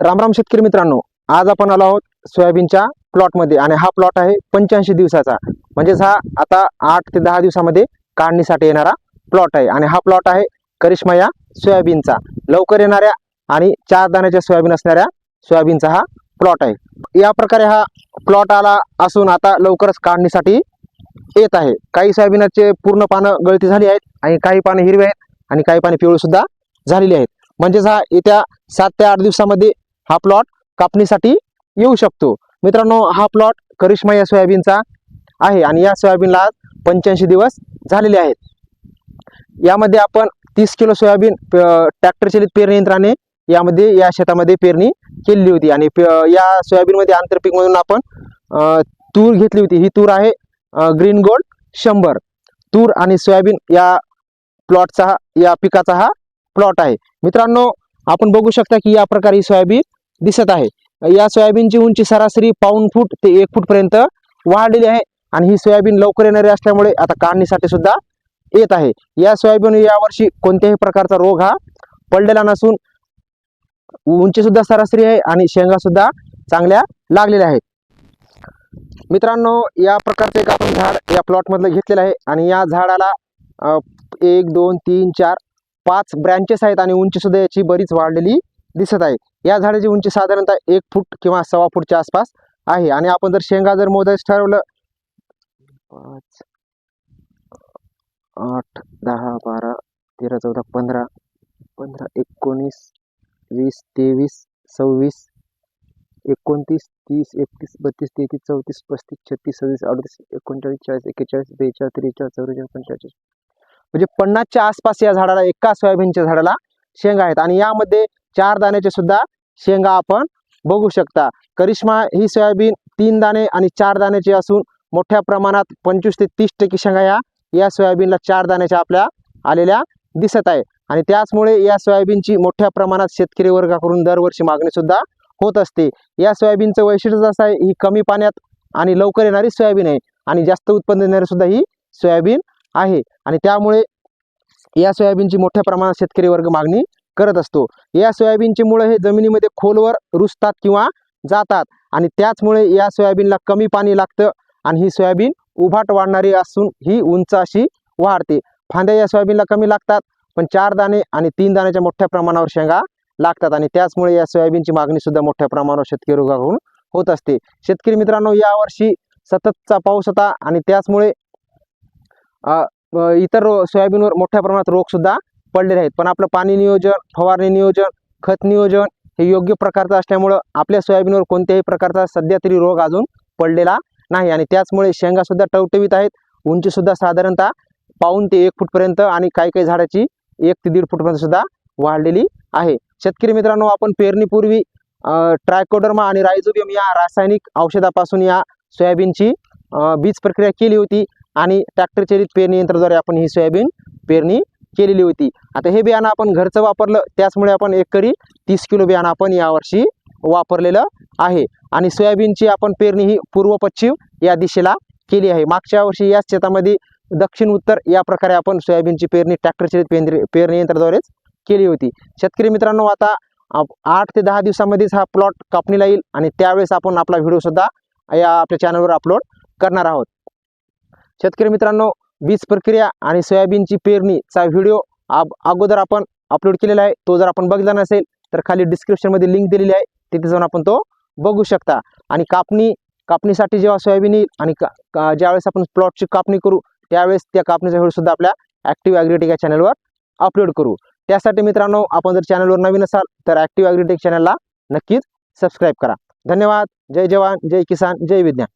रामराम शेतकरी मित्रांनो आज आपण आलो आहोत सोयाबीनच्या प्लॉटमध्ये आणि हा प्लॉट आहे पंच्याऐंशी दिवसाचा. म्हणजेच हा आता आठ ते दहा दिवसामध्ये काढणीसाठी येणारा प्लॉट आहे आणि हा प्लॉट आहे करिश्मा या सोयाबीनचा. लवकर येणाऱ्या आणि चार दाण्याच्या सोयाबीन असणाऱ्या सोयाबीनचा हा प्लॉट आहे. या प्रकारे हा प्लॉट आला असून आता लवकरच काढणीसाठी येत आहे. काही सोयाबीनाचे पूर्ण पानं गळती झाली आहेत आणि काही पानं हिरवी आहेत आणि काही पाने पिवळी सुद्धा झालेली आहेत. म्हणजेच हा येत्या सात ते आठ दिवसामध्ये हा प्लॉट कापणीसाठी येऊ शकतो. मित्रांनो हा प्लॉट करिश्मा या सोयाबीनचा आहे आणि या सोयाबीनला आज पंच्याऐंशी दिवस झालेले आहेत. यामध्ये आपण तीस किलो सोयाबीन ट्रॅक्टर चलित पेरणी यंत्राने यामध्ये या शेतामध्ये पेरणी केलेली होती. आणि या सोयाबीनमध्ये आंतरपीक म्हणून आपण तूर घेतली होती. ही तूर आहे ग्रीन गोल्ड शंभर. तूर आणि सोयाबीन या प्लॉटचा या पिकाचा हा प्लॉट आहे. मित्रांनो आपण बघू शकता की या प्रकारे सोयाबीन दिसत आहे. या सोयाबीनची उंची सरासरी पाऊन फूट ते एक फूट पर्यंत वाढलेली आहे आणि ही सोयाबीन लवकर येणारी असल्यामुळे आता काढणीसाठी सुद्धा येत आहे. या सोयाबीन यावर्षी कोणत्याही प्रकारचा रोग हा पडलेला नसून उंची सुद्धा सरासरी आहे आणि शेंगा सुद्धा चांगल्या लागलेल्या आहेत. मित्रांनो या प्रकारचे एक आपण झाड या प्लॉटमधलं घेतलेलं आहे आणि या झाडाला एक दोन तीन चार पाच ब्रँचेस आहेत आणि उंची सुद्धा याची बरीच वाढलेली दिसत आहे. या झाडाची उंची साधारणतः एक फूट किंवा सव्वा फूटच्या आसपास आहे. आणि आपण जर शेंगा जर मोजायचं ठरवलं पाच आठ दहा बारा तेरा चौदा पंधरा पंधरा एकोणीस वीस तेवीस सव्वीस एकोणतीस तीस एकतीस बत्तीस तेहतीस चौतीस पस्तीस छत्तीस सव्वीस अडतीस एकोणचाळीस चाळीस एक्केचाळीस बेचाळीस त्रेचाळीस चौवेचाळीस पंचेचाळीस. म्हणजे पन्नासच्या आसपास या झाडाला एका सोयाबीनच्या झाडाला शेंगा आहेत. आणि यामध्ये चार दाण्याचे सुद्धा शेंगा आपण बघू शकता. करिश्मा ही सोयाबीन तीन दाणे आणि चार दाण्याची असून मोठ्या प्रमाणात पंचवीस ते तीस टक्के शेंगा या या सोयाबीनला चार दाण्याच्या आपल्या आलेल्या दिसत आहे. आणि त्याचमुळे या सोयाबीनची मोठ्या प्रमाणात शेतकरी वर्गाकडून दरवर्षी मागणी सुद्धा होत असते. या सोयाबीनचं वैशिष्ट्य असं आहे ही कमी पाण्यात आणि लवकर येणारी सोयाबीन आहे आणि जास्त उत्पन्न देणारी सुद्धा ही सोयाबीन आहे. आणि त्यामुळे या सोयाबीनची मोठ्या प्रमाणात शेतकरी वर्ग मागणी करत असतो. या सोयाबीनची मुळं हे जमिनीमध्ये खोलवर रुजतात किंवा जातात आणि त्याचमुळे या सोयाबीनला कमी पाणी लागतं आणि ही सोयाबीन उभाट वाढणारी असून ही उंच अशी वाढते. फांद्या या सोयाबीनला कमी लागतात पण चार दाणे आणि तीन दाण्याच्या मोठ्या प्रमाणावर शेंगा लागतात आणि त्याचमुळे या सोयाबीनची मागणी सुद्धा मोठ्या प्रमाणावर शेतकरी रोगाकडून होत असते. शेतकरी मित्रांनो यावर्षी सततचा पाऊस होता आणि त्याचमुळे इतर रो- सोयाबीनवर मोठ्या प्रमाणात रोग सुद्धा पडलेले आहेत पण आपलं पाणी नियोजन फवारणी नियोजन खत नियोजन हे योग्य प्रकारचं असल्यामुळं आपल्या सोयाबीनवर कोणत्याही प्रकारचा सध्या तरी रोग अजून पडलेला नाही. आणि त्याचमुळे शेंगासुद्धा टवटवीत आहेत. उंचीसुद्धा साधारणतः पाऊन ते एक फूटपर्यंत आणि काही काही झाडाची एक ते दीड फूटपर्यंत सुद्धा वाढलेली आहे. शेतकरी मित्रांनो आपण पेरणीपूर्वी ट्रायकोडर्मा आणि रायझोबियम या रासायनिक औषधापासून या सोयाबीनची बीज प्रक्रिया केली होती आणि ट्रॅक्टरचलित पेरणी यंत्राद्वारे आपण ही सोयाबीन पेरणी केलेली होती. आता हे बियाणं आपण घरचं वापरलं त्याचमुळे आपण एकरी तीस किलो बियाणं आपण यावर्षी वापरलेलं आहे. आणि सोयाबीनची आपण पेरणी ही पूर्व पश्चिम या दिशेला केली आहे. मागच्या वर्षी याच शेतामध्ये दक्षिण उत्तर या प्रकारे आपण सोयाबीनची पेरणी ट्रॅक्टरचलित चलित पेरणी यंत्राद्वारेच केली होती. शेतकरी मित्रांनो आता आठ ते दहा दिवसामध्येच हा प्लॉट कापणीला येईल आणि त्यावेळेस आपण आपला व्हिडिओसुद्धा या आपल्या चॅनलवर अपलोड करणार आहोत. शेतकरी मित्रांनो बीज प्रक्रिया आणि सोयाबीनची पेरणीचा व्हिडिओ अब अगोदर आपण अपलोड केलेला आहे. तो जर आपण बघितला नसेल तर खाली डिस्क्रिप्शनमध्ये लिंक दिलेली आहे. तिथे जाऊन आपण तो बघू शकता. आणि कापणी कापणीसाठी जेव्हा सोयाबीन येईल आणि का- का- ज्यावेळेस आपण प्लॉटची कापणी करू त्यावेळेस त्या कापणीचा व्हिडिओ सुद्धा आपल्या ॲक्टिव्ह ॲग्रिटेक या चॅनलवर अपलोड करू. त्यासाठी मित्रांनो आपण जर चॅनलवर नवीन असाल तर ॲक्टिव्ह ॲग्रिटेक चॅनलला नक्कीच सबस्क्राईब करा. धन्यवाद. जय जवान जय किसान जय विज्ञान.